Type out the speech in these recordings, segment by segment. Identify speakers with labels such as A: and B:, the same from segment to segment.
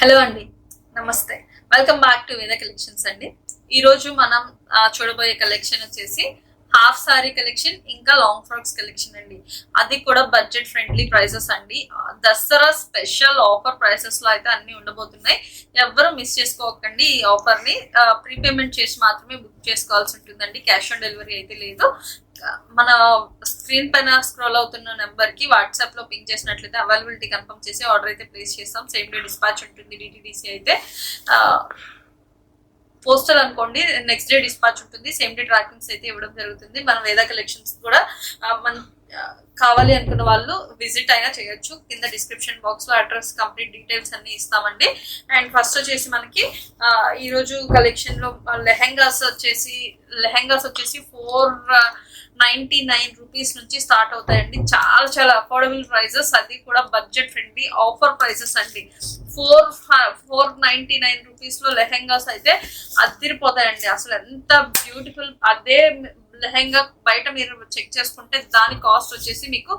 A: Hello అండి. నమస్తే. Welcome back to Veda collections అండి. ఈ రోజు మనం చూడబోయే కలెక్షన్ వచ్చేసి హాఫ్ సారీ కలెక్షన్ ఇంకా లాంగ్ ఫ్రాక్స్ కలెక్షన్ అండి. అది కూడా బడ్జెట్ ఫ్రెండ్లీ ప్రైసెస్ అండి. దసరా స్పెషల్ ఆఫర్ ప్రైసెస్లో అయితే అన్ని ఉండబోతున్నాయి. ఎవ్వరు మిస్ చేసుకోకండి ఈ ఆఫర్ని. ప్రీపేమెంట్ చేసి మాత్రమే బుక్ చేసుకోవాల్సి ఉంటుందండి. క్యాష్ ఆన్ డెలివరీ అయితే లేదు. మన స్క్రీన్ పైన స్క్రోల్ అవుతున్న నెంబర్కి వాట్సాప్లో పింక్ చేసినట్లయితే అవైలబిలిటీ కన్ఫర్మ్ చేసి ఆర్డర్ అయితే ప్లేస్ చేస్తాం. సేమ్ డే డిస్పాచ్ ఉంటుంది డిటిడిసి అయితే. పోస్టల్ అనుకోండి నెక్స్ట్ డే డిస్పాచ్ ఉంటుంది. సేమ్ డే ట్రాకింగ్స్ అయితే ఇవ్వడం జరుగుతుంది. మన వేదా కలెక్షన్స్ కూడా మన కావాలి అనుకున్న వాళ్ళు విజిట్ అయినా చేయొచ్చు. కింద డిస్క్రిప్షన్ బాక్స్లో అడ్రస్ కంప్లీట్ డీటెయిల్స్ అన్ని ఇస్తామండి. అండ్ ఫస్ట్ వచ్చేసి మనకి ఈరోజు కలెక్షన్లో లెహెంగాస్ వచ్చేసి లెహెంగాస్ వచ్చేసి ఫోర్ నైన్టీ నైన్ రూపీస్ నుంచి స్టార్ట్ అవుతాయండి. చాలా చాలా అఫోర్డబుల్ ప్రైజెస్ అది కూడా బడ్జెట్ ఫ్రెండ్లీ ఆఫర్ ప్రైజెస్ అండి. ఫోర్ ఫోర్ నైన్టీ నైన్ రూపీస్లో లెహెంగాస్ అయితే అదిరిపోతాయండి అసలు ఎంత బ్యూటిఫుల్ అదే లెహెంగా బయట మీరు చెక్ చేసుకుంటే దాని కాస్ట్ వచ్చేసి మీకు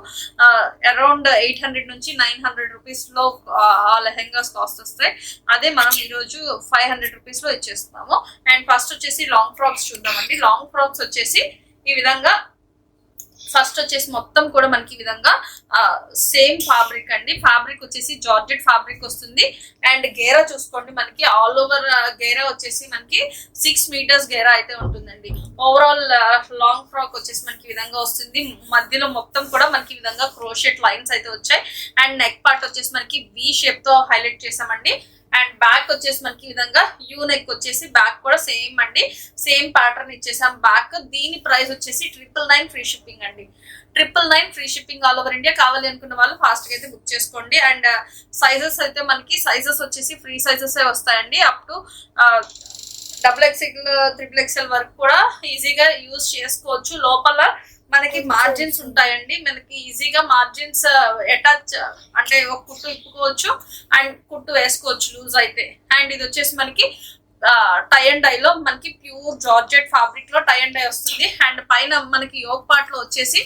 A: అరౌండ్ ఎయిట్ హండ్రెడ్ నుంచి నైన్ హండ్రెడ్ రూపీస్లో ఆ, లెహెంగాస్ కాస్ట్ వస్తాయి. అదే మనం ఈరోజు ఫైవ్ హండ్రెడ్ రూపీస్లో ఇచ్చేస్తాము అండ్ ఫస్ట్ వచ్చేసి లాంగ్ ఫ్రాక్స్ చూద్దామండి. లాంగ్ ఫ్రాక్స్ వచ్చేసి ఈ విధంగా ఫస్ట్ వచ్చేసి మొత్తం కూడా మనకి ఈ విధంగా సేమ్ ఫ్యాబ్రిక్ అండి. ఫ్యాబ్రిక్ వచ్చేసి జార్జెట్ ఫ్యాబ్రిక్ వస్తుంది. అండ్ గేరా చూసుకోండి మనకి ఆల్ ఓవర్ గేరా వచ్చేసి మనకి సిక్స్ మీటర్స్ గేరా అయితే ఉంటుందండి. ఓవరాల్ లాంగ్ ఫ్రాక్ వచ్చేసి మనకి ఈ విధంగా వస్తుంది. మధ్యలో మొత్తం కూడా మనకి ఈ విధంగా క్రోషెట్ లైన్స్ అయితే వచ్చాయి. అండ్ నెక్ పార్ట్ వచ్చేసి మనకి వి షేప్తో హైలైట్ చేసామండి అండ్ బ్యాక్ వచ్చేసి మనకి ఈ విధంగా యూ నెక్ వచ్చేసి బ్యాక్ కూడా సేమ్ అండి. సేమ్ ప్యాటర్న్ ఇచ్చేసాం బ్యాక్. దీని ప్రైస్ వచ్చేసి ట్రిపుల్ నైన్ ఫ్రీ షిప్పింగ్ అండి. Triple nine free shipping all over India కావాలి అనుకున్న వాళ్ళు ఫాస్ట్గా అయితే బుక్ చేసుకోండి. అండ్ uh, సైజెస్ అయితే మనకి సైజెస్ వచ్చేసి ఫ్రీ సైజెస్ వస్తాయండి. Up to double XL triple XL వరకు కూడా ఈజీగా యూజ్ చేసుకోవచ్చు. లోపల మనకి మార్జిన్స్ ఉంటాయండి. మనకి ఈజీగా మార్జిన్స్ అటాచ్ అంటే ఒక కుట్టు ఇప్పుకోవచ్చు అండ్ కుట్టు వేసుకోవచ్చు లూజ్ అయితే. అండ్ ఇది వచ్చేసి మనకి టై అండ్ డై లో మనకి ప్యూర్ జార్జెట్ ఫ్యాబ్రిక్లో టై అండ్ డై వస్తుంది. అండ్ పైన మనకి యోగ్ పార్ట్లో వచ్చేసి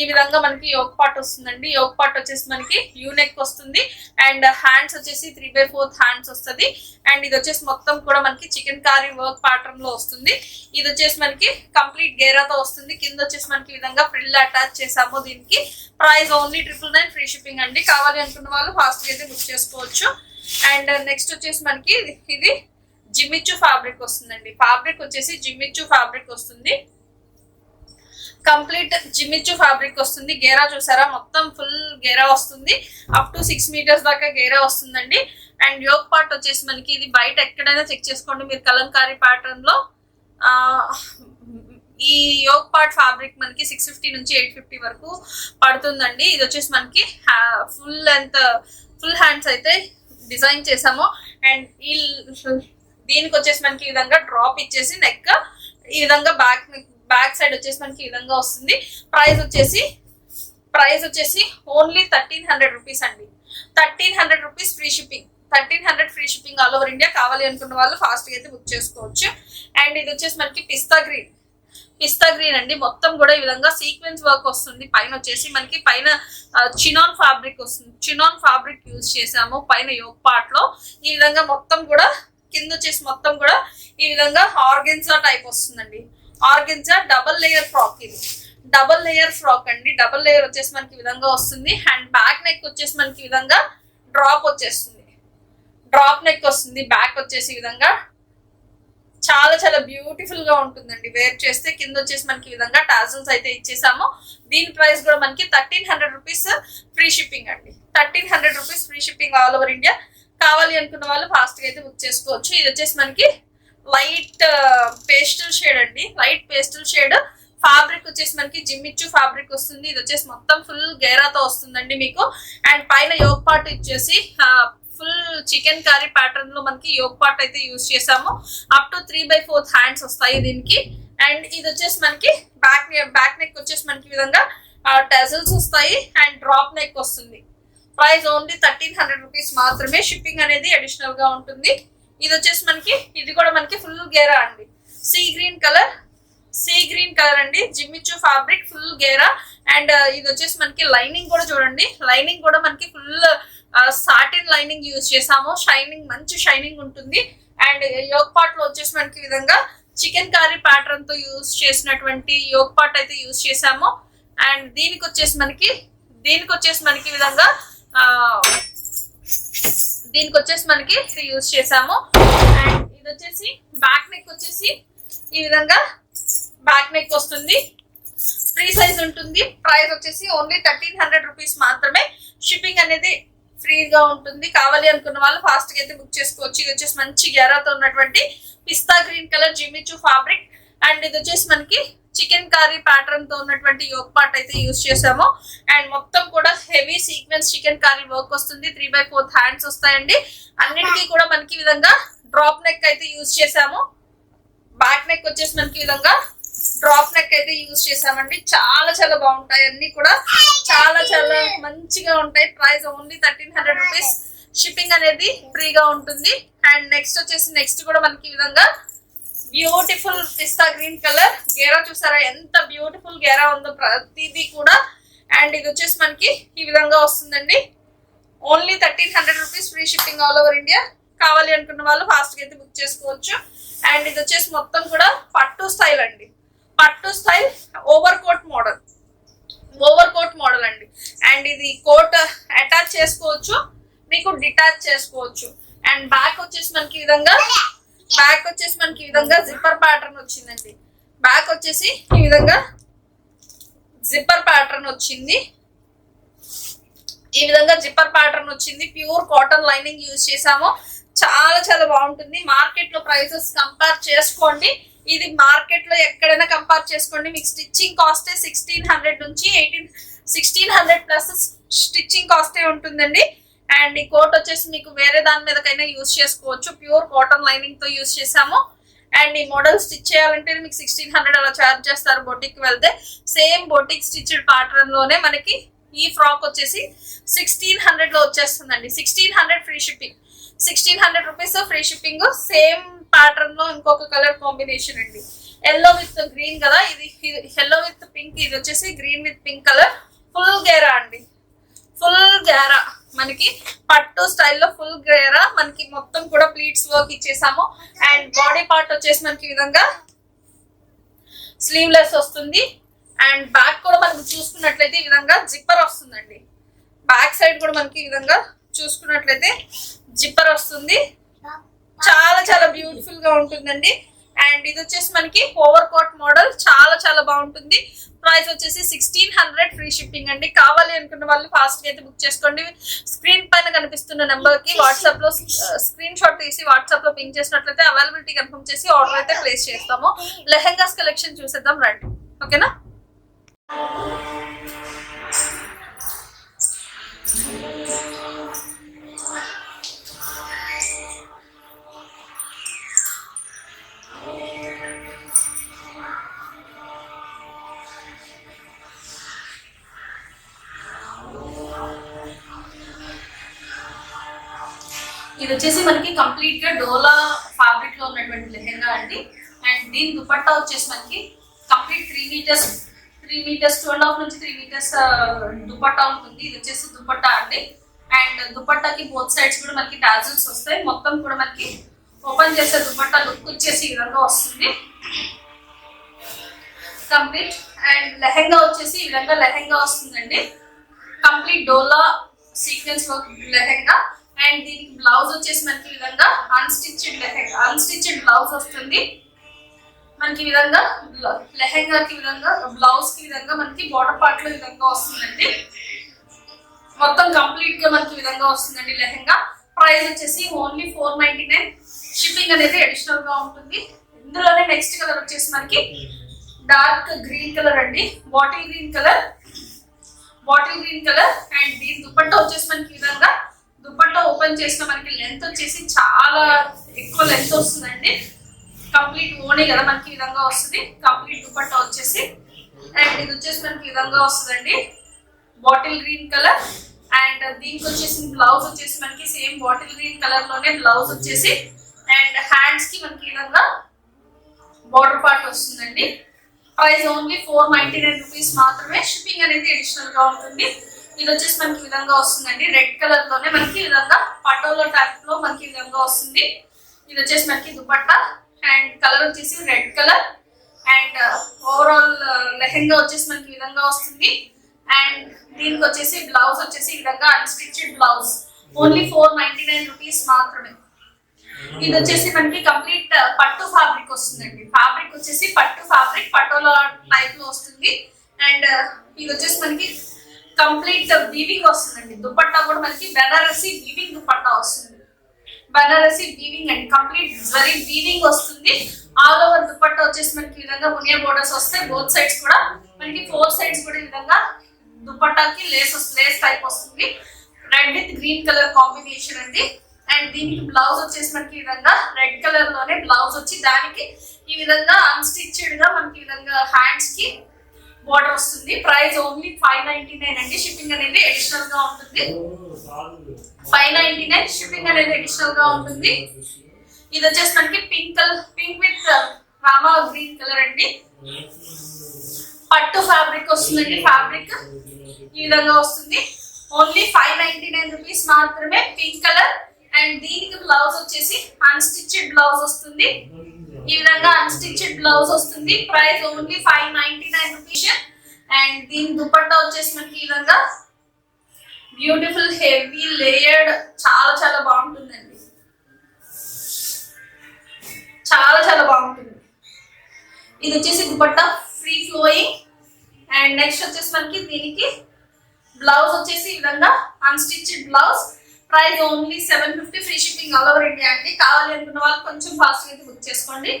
A: ఈ విధంగా మనకి యోగ్ పార్ట్ వస్తుందండి. యోగ్ పార్ట్ వచ్చేసి మనకి యూనెక్ వస్తుంది. అండ్ హ్యాండ్స్ వచ్చేసి త్రీ బై ఫోర్త్ హ్యాండ్స్ వస్తుంది. అండ్ ఇది వచ్చేసి మొత్తం కూడా మనకి చికెన్ కారీ వర్క్ ప్యాటర్న్లో వస్తుంది. ఇది వచ్చేసి మనకి కంప్లీట్ గేరాతో వస్తుంది. కింద వచ్చేసి మనకి ఈ విధంగా ఫ్రిల్ అటాచ్ చేసాము దీనికి. Price only triple nine free shipping అండి. కావాలి అనుకున్న వాళ్ళు ఫాస్ట్గా అయితే బుక్ చేసుకోవచ్చు. అండ్ నెక్స్ట్ వచ్చేసి మనకి ఇది జిమ్మిచ్చు ఫ్యాబ్రిక్ వస్తుందండి. ఫ్యాబ్రిక్ వచ్చేసి జిమ్మిచ్చు ఫ్యాబ్రిక్ వస్తుంది. కంప్లీట్ జిమిచ్చు ఫ్యాబ్రిక్ వస్తుంది. గేరా చూసారా? మొత్తం ఫుల్ గేరా వస్తుంది. అప్ టు సిక్స్ మీటర్స్ దాకా గేరా వస్తుందండి. అండ్ యోగ్ పార్ట్ వచ్చేసి మనకి ఇది బయట ఎక్కడైనా చెక్ చేసుకోండి. మీరు కలంకారీ ప్యాటర్న్లో ఈ యోగ్ పార్ట్ ఫ్యాబ్రిక్ మనకి సిక్స్ ఫిఫ్టీ నుంచి ఎయిట్ ఫిఫ్టీ వరకు పడుతుందండి. ఇది వచ్చేసి మనకి ఫుల్ లెంత్ ఫుల్ హ్యాండ్స్ అయితే డిజైన్ చేసాము. అండ్ ఈ దీనికి వచ్చేసి మనకి ఈ విధంగా డ్రాప్ ఇచ్చేసి నెక్ ఈ విధంగా బ్యాక్ బ్యాక్ సైడ్ వచ్చేసి మనకి ఈ విధంగా వస్తుంది. ప్రైస్ వచ్చేసి ప్రైస్ వచ్చేసి ఓన్లీ థర్టీన్ హండ్రెడ్ రూపీస్ అండి. Thirteen hundred rupees free shipping. Thirteen hundred free shipping all over India కావాలి అనుకున్న వాళ్ళు ఫాస్ట్గా అయితే బుక్ చేసుకోవచ్చు. అండ్ ఇది వచ్చేసి మనకి పిస్తా గ్రీన్. పిస్తా గ్రీన్ అండి. మొత్తం కూడా ఈ విధంగా సీక్వెన్స్ వర్క్ వస్తుంది. పైన వచ్చేసి మనకి పైన చినాన్ ఫ్యాబ్రిక్ వస్తుంది. చినాన్ ఫ్యాబ్రిక్ యూజ్ చేసాము పైన యోగ్ పార్ట్లో ఈ విధంగా మొత్తం కూడా కింద వచ్చేసి మొత్తం కూడా ఈ విధంగా ఆర్గెన్జా టైప్ వస్తుందండి. ఆర్గెన్జా డబల్ లేయర్ ఫ్రాక్ ఇది. డబల్ లేయర్ ఫ్రాక్ అండి. డబల్ లేయర్ వచ్చేసి మనకి విధంగా వస్తుంది. అండ్ బ్యాక్ నెక్ వచ్చేసి మనకి విధంగా డ్రాప్ వచ్చేస్తుంది. డ్రాప్ నెక్ వస్తుంది. బ్యాక్ వచ్చేసి విధంగా చాలా చాలా బ్యూటిఫుల్గా ఉంటుందండి. వేర్ చేస్తే కింద వచ్చేసి మనకి ఈ విధంగా టాజల్స్ అయితే ఇచ్చేసాము. దీని ప్రైస్ కూడా మనకి thirteen hundred rupees free shipping అండి. Thirteen hundred rupees free shipping all over India. కావాలి అనుకున్న వాళ్ళు ఫాస్ట్గా అయితే బుక్ చేసుకోవచ్చు. ఇది వచ్చేసి మనకి లైట్ పేస్టల్ షేడ్ అండి. Light pastel shade. ఫాబ్రిక్ వచ్చేసి మనకి జిమ్మిచ్చు ఫాబ్రిక్ వస్తుంది. ఇది వచ్చేసి మొత్తం ఫుల్ గేరాతో వస్తుందండి మీకు. అండ్ పైన యోగ్ పార్ట్ ఇచ్చేసి ఫుల్ చికెన్ కర్రీ ప్యాటర్న్లో మనకి యోగ్ పార్ట్ అయితే యూజ్ చేసాము up to three by fourth hands వస్తాయి దీనికి. అండ్ ఇది వచ్చేసి మనకి బ్యాక్ బ్యాక్ నెక్ వచ్చేసి మనకి విధంగా టెజల్స్ వస్తాయి. అండ్ డ్రాప్ నెక్ వస్తుంది. Price only thirteen hundred rupees మాత్రమే షిప్పింగ్ అనేది అడిషనల్గా ఉంటుంది. ఇది వచ్చేసి మనకి ఇది కూడా మనకి ఫుల్ గేరా అండి. Sea green colour sea green colour అండి. జిమ్మిచ్చు ఫ్యాబ్రిక్ ఫుల్ గేరా. అండ్ uh, ఇది వచ్చేసి మనకి లైనింగ్ కూడా చూడండి. లైనింగ్ కూడా మనకి ఫుల్ సాటిన్ లైనింగ్ యూజ్ చేసాము. షైనింగ్ మంచి షైనింగ్ ఉంటుంది. అండ్ యోగ్ పాట్లో వచ్చేసి మనకి విధంగా చికెన్ కర్రీ ప్యాటర్న్తో యూజ్ చేసినటువంటి యోగ్ పాట్ అయితే యూజ్ చేసాము. అండ్ దీనికి వచ్చేసి మనకి దీనికి వచ్చేసి మనకి విధంగా ఆ, దీనికి వచ్చేసి మనకి యూజ్ చేసాము అండ్ ఇది వచ్చేసి బ్యాక్ నెక్ వచ్చేసి ఈ విధంగా బ్యాక్ నెక్ వస్తుంది. ఫ్రీ సైజ్ ఉంటుంది. ప్రైస్ వచ్చేసి ఓన్లీ థర్టీన్ హండ్రెడ్ రూపీస్ మాత్రమే. షిప్పింగ్ అనేది ఫ్రీగా ఉంటుంది. కావాలి అనుకున్న వాళ్ళు ఫాస్ట్గా అయితే బుక్ చేసుకోవచ్చు. ఇది వచ్చేసి మంచి గెరాతో ఉన్నటువంటి పిస్తా green colour Jimmy Choo fabric and ఇది వచ్చేసి మనకి చికెన్ కర్రీ ప్యాటర్న్తో ఉన్నటువంటి యోగ్ పార్ట్ అయితే యూస్ చేసాము అండ్ మొత్తం కూడా heavy sequence chicken curry work వస్తుంది. త్రీ బై ఫోర్త్ హ్యాండ్స్ వస్తాయండి. అన్నిటికీ కూడా మనకి ఈ విధంగా డ్రాప్ నెక్ అయితే యూజ్ చేసాము బ్యాక్ నెక్ వచ్చేసి మనకి ఈ విధంగా డ్రాప్ నెక్ అయితే యూజ్ చేసామండి చాలా చాలా బాగుంటాయి. అన్ని కూడా చాలా చాలా మంచిగా ఉంటాయి. Price only thirteen hundred rupees. Shipping అనేది ఫ్రీగా ఉంటుంది. అండ్ నెక్స్ట్ వచ్చేసి నెక్స్ట్ కూడా మనకి ఈ విధంగా బ్యూటిఫుల్ పిస్తా గ్రీన్ కలర్. గేరా చూసారా? ఎంత బ్యూటిఫుల్ గేరా ఉందో ప్రతిదీ కూడా. అండ్ ఇది వచ్చేసి మనకి ఈ విధంగా వస్తుందండి. Only thirteen hundred rupees free shipping all over India కావాలి అనుకున్న వాళ్ళు ఫాస్ట్గా అయితే బుక్ చేసుకోవచ్చు. అండ్ ఇది వచ్చేసి మొత్తం కూడా పట్టు స్టైల్ అండి. పట్టు style over coat model over coat model అండి. అండ్ ఇది కోట్ అటాచ్ చేసుకోవచ్చు. మీకు డిటాచ్ చేసుకోవచ్చు. అండ్ బ్యాక్ వచ్చేసి మనకి ఈ విధంగా బ్యాక్ వచ్చేసి మనకి ఈ విధంగా జిప్పర్ ప్యాటర్న్ వచ్చిందండి. బ్యాక్ వచ్చేసి ఈ విధంగా జిప్పర్ ప్యాటర్న్ వచ్చింది. ఈ విధంగా జిప్పర్ ప్యాటర్న్ వచ్చింది. ప్యూర్ కాటన్ లైనింగ్ యూజ్ చేసాము చాలా చాలా బాగుంటుంది. మార్కెట్లో ప్రైసెస్ కంపేర్ చేసుకోండి. ఇది మార్కెట్లో ఎక్కడైనా కంపేర్ చేసుకోండి. మీకు స్టిచ్చింగ్ కాస్ట్ సిక్స్టీన్ హండ్రెడ్ నుంచి eighteen sixteen hundred plus stitching కాస్టే ఉంటుందండి. అండ్ ఈ కోట్ వచ్చేసి మీకు వేరే దాని మీదకైనా యూస్ చేసుకోవచ్చు. ప్యూర్ కాటన్ లైనింగ్తో యూస్ చేసాము అండ్ ఈ మోడల్ స్టిచ్ చేయాలంటే మీకు సిక్స్టీన్ హండ్రెడ్ అలా చార్జ్ చేస్తారు బొటిక్ వెళ్తే. సేమ్ బొటిక్ స్టిచ్డ్ ప్యాటర్న్లోనే మనకి ఈ ఫ్రాక్ వచ్చేసి సిక్స్టీన్ హండ్రెడ్లో వచ్చేస్తుందండి. Sixteen hundred free shipping sixteen hundred rupees free shipping same ప్యాటర్న్లో ఇంకొక కలర్ కాంబినేషన్ అండి. ఎల్లో విత్ గ్రీన్ కదా. ఇది ఎల్లో విత్ పింక్ ఇది వచ్చేసి green with pink colour full గేరా అండి. ఫుల్ గేరా మనకి పట్టు స్టైల్లో ఫుల్ గేరా మనకి మొత్తం కూడా ప్లీట్స్ వర్క్ ఇచ్చేసాము. అండ్ బాడీ పార్ట్ వచ్చేసి మనకి విధంగా స్లీవ్లెస్ వస్తుంది. అండ్ బ్యాక్ కూడా మనకి చూసుకున్నట్లయితే ఈ విధంగా జిప్పర్ వస్తుందండి. బ్యాక్ సైడ్ కూడా మనకి ఈ విధంగా చూసుకున్నట్లయితే జిప్పర్ వస్తుంది. చాలా చాలా బ్యూటిఫుల్గా ఉంటుందండి. అండ్ ఇది వచ్చేసి మనకి ఓవర్ కోట్ మోడల్. చాలా చాలా బాగుంటుంది. ప్రైస్ వచ్చేసి సిక్స్టీన్ హండ్రెడ్ ఫ్రీ షిప్పింగ్ అండి. కావాలి అనుకున్న వాళ్ళు ఫాస్ట్గా అయితే బుక్ చేసుకోండి. స్క్రీన్ పైన కనిపిస్తున్న నెంబర్కి వాట్సాప్లో స్క్రీన్ షాట్ తీసి వాట్సాప్లో పింక్ చేసినట్లయితే అవైలబిలిటీ కన్ఫర్మ్ చేసి ఆర్డర్ అయితే ప్లేస్ చేస్తాము. లెహెంగాస్ కలెక్షన్ చూసేద్దాం రండి. ఓకేనా? ఇది వచ్చేసి మనకి కంప్లీట్గా డోలా ఫ్యాబ్రిక్లో ఉన్నటువంటి లెహెంగా అండి. అండ్ దీని దుపట్టా వచ్చేసి మనకి complete three metres three metres two and half నుంచి త్రీ మీటర్స్ దుపట్టా ఉంటుంది. ఇది వచ్చేసి దుపట్టా అండి. అండ్ దుపట్టాకి బోత్ సైడ్స్ కూడా మనకి టాజిల్స్ వస్తాయి. మొత్తం కూడా మనకి ఓపెన్ చేసే దుపట్టా లుక్ వచ్చేసి ఈ విధంగా వస్తుంది. కంప్లీట్ అండ్ లెహెంగా వచ్చేసి ఈ విధంగా లెహెంగా వస్తుందండి. కంప్లీట్ డోలా సీక్వెన్స్ వర్క్ లెహెంగా. అండ్ దీనికి బ్లౌజ్ వచ్చేసి మనకి ఈ విధంగా అన్స్టిచ్డ్ లెహెంగా అన్స్టిచ్డ్ బ్లౌజ్ వస్తుంది. మనకి ఈ విధంగా లెహెంగాకి విధంగా బ్లౌజ్కి విధంగా మనకి బాటర్ పార్ట్లో విధంగా వస్తుందండి. మొత్తం కంప్లీట్గా మనకి విధంగా వస్తుందండి లెహెంగా. ప్రైస్ వచ్చేసి only four ninety nine shipping అనేది అడిషనల్గా ఉంటుంది. ఇందులోనే నెక్స్ట్ కలర్ వచ్చేసి మనకి డార్క్ గ్రీన్ కలర్ అండి. Bottle green colour bottle green colour and దీని దుపట్టా వచ్చేసి మనకి విధంగా దుపట్టా ఓపెన్ చేసిన మనకి లెంత్ వచ్చేసి చాలా ఎక్కువ లెంత్ వస్తుందండి. కంప్లీట్ ఓనే కదా మనకి విధంగా వస్తుంది. కంప్లీట్ దుపట్టా వచ్చేసి. అండ్ ఇది వచ్చేసి మనకి విధంగా వస్తుందండి. బాటిల్ గ్రీన్ కలర్ అండ్ దీనికి వచ్చేసి బ్లౌజ్ వచ్చేసి మనకి సేమ్ బాటిల్ గ్రీన్ కలర్లోనే బ్లౌజ్ వచ్చేసి. అండ్ హ్యాండ్స్కి మనకి విధంగా బార్డర్ పార్ట్ వస్తుందండి. Price only four ninety nine rupees మాత్రమే. షిప్పింగ్ అనేది అడిషనల్గా ఉంటుంది. ఇది వచ్చేసి మనకి విధంగా వస్తుందండి. రెడ్ కలర్లోనే మనకి విధంగా పటోలో టైప్లో మనకి విధంగా వస్తుంది. ఇది వచ్చేసి మనకి దుపట్టా అండ్ కలర్ వచ్చేసి red colour and overall lehenga వచ్చేసి మనకి విధంగా వస్తుంది. అండ్ దీనికి వచ్చేసి బ్లౌజ్ వచ్చేసి ఈ విధంగా unstitched blouse only four ninety nine rupees మాత్రమే. ఇది వచ్చేసి మనకి కంప్లీట్ పట్టు ఫ్యాబ్రిక్ వస్తుందండి. ఫ్యాబ్రిక్ వచ్చేసి పట్టు ఫ్యాబ్రిక్ పటోలా టైప్లో వస్తుంది. అండ్ ఇది వచ్చేసి మనకి కంప్లీట్ వీవింగ్ వస్తుందండి. దుపట్టా కూడా మనకి బెనారసి వీవింగ్ దుపట్టా వస్తుంది. Banarasi weaving and. Complete zari weaving వస్తుంది. ఆల్ ఓవర్ దుపట్టా వచ్చేసి మనకి ఈ విధంగా ఉనియా బోర్డర్స్ వస్తాయి. బోత్ సైడ్స్ కూడా మనకి ఫోర్ సైడ్స్ కూడా ఈ విధంగా దుపట్టాకి లేస్ లేస్ టైప్ వస్తుంది. Red with green colour combination అండి. అండ్ దీనికి బ్లౌజ్ వచ్చేసి మనకి ఈ విధంగా రెడ్ కలర్లోనే బ్లౌజ్ వచ్చి దానికి ఈ విధంగా అన్స్టిచ్డ్గా మనకి ఈ విధంగా హ్యాండ్స్కి వాటర్ వస్తుంది. Price only five ninety nine అండి. షిప్పింగ్ అనేది అడిషనల్గా ఉంటుంది. ఫైవ్ నైన్టీ నైన్ షిప్పింగ్ అనేది అడిషనల్గా ఉంటుంది. ఇది వచ్చేసి మనకి pink colour pink with uh, rama green colour అండి. పట్టు ఫ్యాబ్రిక్ వస్తుందండి ఫ్యాబ్రిక్ ఈ విధంగా వస్తుంది. Only five ninety nine rupees మాత్రమే పింక్ కలర్. అండ్ దీనికి బ్లౌజ్ వచ్చేసి అన్స్టిచ్డ్ బ్లౌజ్ వస్తుంది. ఈ విధంగా అన్స్టిచ్డ్ బ్లౌజ్ వస్తుంది. Price only five ninety nine rupees and దీని దుపట్టా వచ్చేసి మనకి ఈ విధంగా బ్యూటిఫుల్ హెవీ లేయర్డ్ చాలా చాలా బాగుంటుందండి. చాలా చాలా బాగుంటుంది. ఇది వచ్చేసి dupatta free flowing and next వచ్చేసి మనకి దీనికి బ్లౌజ్ వచ్చేసి ఈ విధంగా unstitched blouse price only seven fifty free shipping all over India అండి. కావాలి అనుకున్న వాళ్ళు కొంచెం ఫాస్ట్ అయితే బుక్ చేసుకోండి.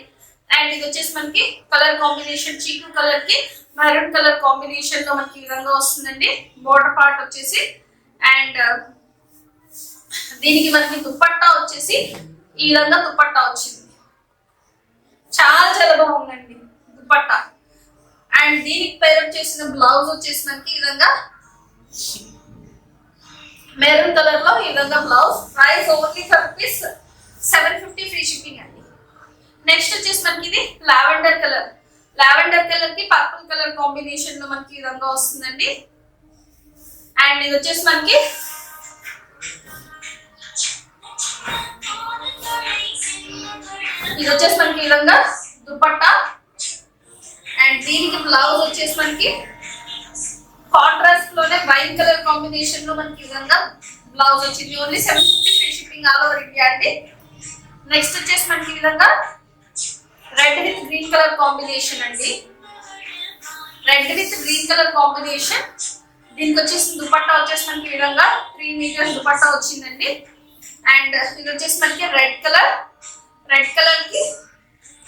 A: అండ్ ఇది వచ్చేసి మనకి కలర్ కాంబినేషన్ చీకు కలర్కి మెరూన్ కలర్ కాంబినేషన్లో మనకి ఈ విధంగా వస్తుందండి. బోర్డర్ పార్ట్ వచ్చేసి అండ్ uh, దీనికి మనకి దుప్పట్టా వచ్చేసి ఈ విధంగా దుప్పట్టా వచ్చింది. చాలా చాలా బాగుందండి దుప్పట్టా. అండ్ దీనికి పేరు చేసిన బ్లౌజ్ వచ్చేసి మనకి ఈ విధంగా మెరూన్ కలర్లో ఈ విధంగా blouse. Price only for rupees seven fifty free shipping అండి. నెక్స్ట్ వచ్చేసి మనకి ఇది లావెండర్ కలర్ లావెండర్ కలర్కి పర్పుల్ కలర్ కాంబినేషన్లో మనకి ఈ విధంగా వస్తుందండి. అండ్ ఇది వచ్చేసి మనకి ఇది వచ్చేసి మనకి ఈ విధంగా దుపట్టా. అండ్ దీనికి బ్లౌజ్ వచ్చేసి మనకి కాంట్రాస్ట్లోనే వైట్ కలర్ కాంబినేషన్లో మనకి విధంగా బ్లౌజ్ వచ్చింది. Only seven fifty free shipping all over India అండి. నెక్స్ట్ వచ్చేసి మనకి ఈ విధంగా red with green colour combination అండి. Red with green colour combination దీనికి వచ్చేసి దుపట్టా వచ్చేసి మనకి ఈ విధంగా త్రీ మీటర్స్ దుపట్టా వచ్చిందండి. అండ్ ఇది వచ్చేసి మనకి రెడ్ కలర్ రెడ్ కలర్కి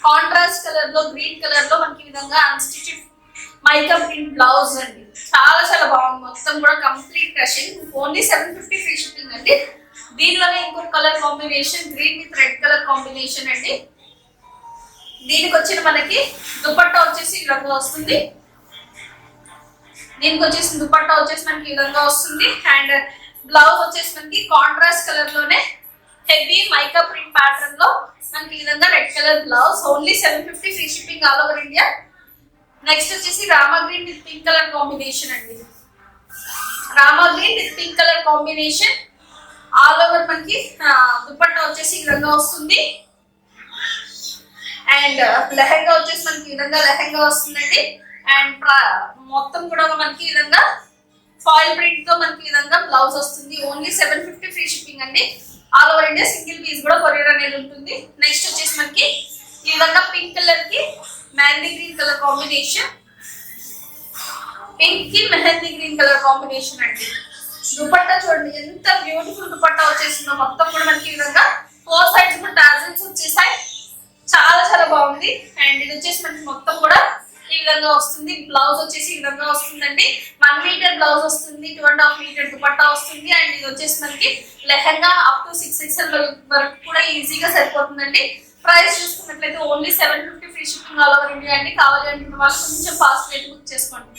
A: కాంట్రాస్ట్ కలర్లో గ్రీన్ కలర్లో మనకి ఈ విధంగా అన్స్టిచ్డ్ మైకా ప్రింట్ బ్లౌజ్ అండి. చాలా చాలా బాగుంది. మొత్తం కూడా complete crushing only seven fifty free shipping అండి. దీనిలోనే ఇంకో colour combination green with red colour combination అండి. దీనికి వచ్చిన మనకి దుపట్టా వచ్చేసి ఈ విధంగా వస్తుంది. దీనికి వచ్చేసి దుపట్టా వచ్చేసి మనకి ఈ విధంగా వస్తుంది. అండ్ బ్లౌజ్ వచ్చేసి మనకి కాంట్రాస్ట్ కలర్లోనే హెవీ మైకా ప్రింట్ ప్యాటర్న్లో మనకి ఈ విధంగా red colour blouse only seven fifty free shipping all over India next వచ్చేసి rama green with pink colour combination అండి. Rama green with pink colour combination all over మనకి దుప్పట్టా వచ్చేసి ఈ విధంగా వస్తుంది. అండ్ లెహంగా వచ్చేసి మనకి ఈ విధంగా లెహంగా వస్తుందండి. అండ్ మొత్తం కూడా మనకి ఈ విధంగా ఫాయిల్ ప్రింట్తో మనకి ఈ విధంగా బ్లౌజ్ వస్తుంది. Only seven fifty free shipping అండి. All over India single piece కూడా కొరియర్ అనేది ఉంటుంది. నెక్స్ట్ వచ్చేసి మనకి ఈ విధంగా పింక్ కలర్కి మెహందీ గ్రీన్ కలర్ కాంబినేషన్ పింక్కి మెహందీ గ్రీన్ కలర్ కాంబినేషన్ అండి. దుపట్టా చూడండి ఎంత బ్యూటిఫుల్ దుపట్టా వచ్చేసిందో. మొత్తం కూడా మనకి ఈ విధంగా ఫోర్ సైడ్స్ కూడా టాజల్స్ వచ్చేసాయి. చాలా చాలా బాగుంది. అండ్ ఇది వచ్చేసి మనకి మొత్తం కూడా ఈ విధంగా వస్తుంది. బ్లౌజ్ వచ్చేసి ఈ విధంగా వస్తుందండి. వన్ మీటర్ బ్లౌజ్ వస్తుంది two and half metre dupatta వస్తుంది. అండ్ ఇది వచ్చేసి మనకి lehenga up to six XL వరకు కూడా ఈజీగా సరిపోతుందండి. ప్రైస్ చూసుకున్నట్లయితే only seven fifty free shipping all over India అండి. కావాలి అనుకున్న వాళ్ళు కొంచెం ఫాస్ట్ రేట్ బుక్ చేసుకోండి.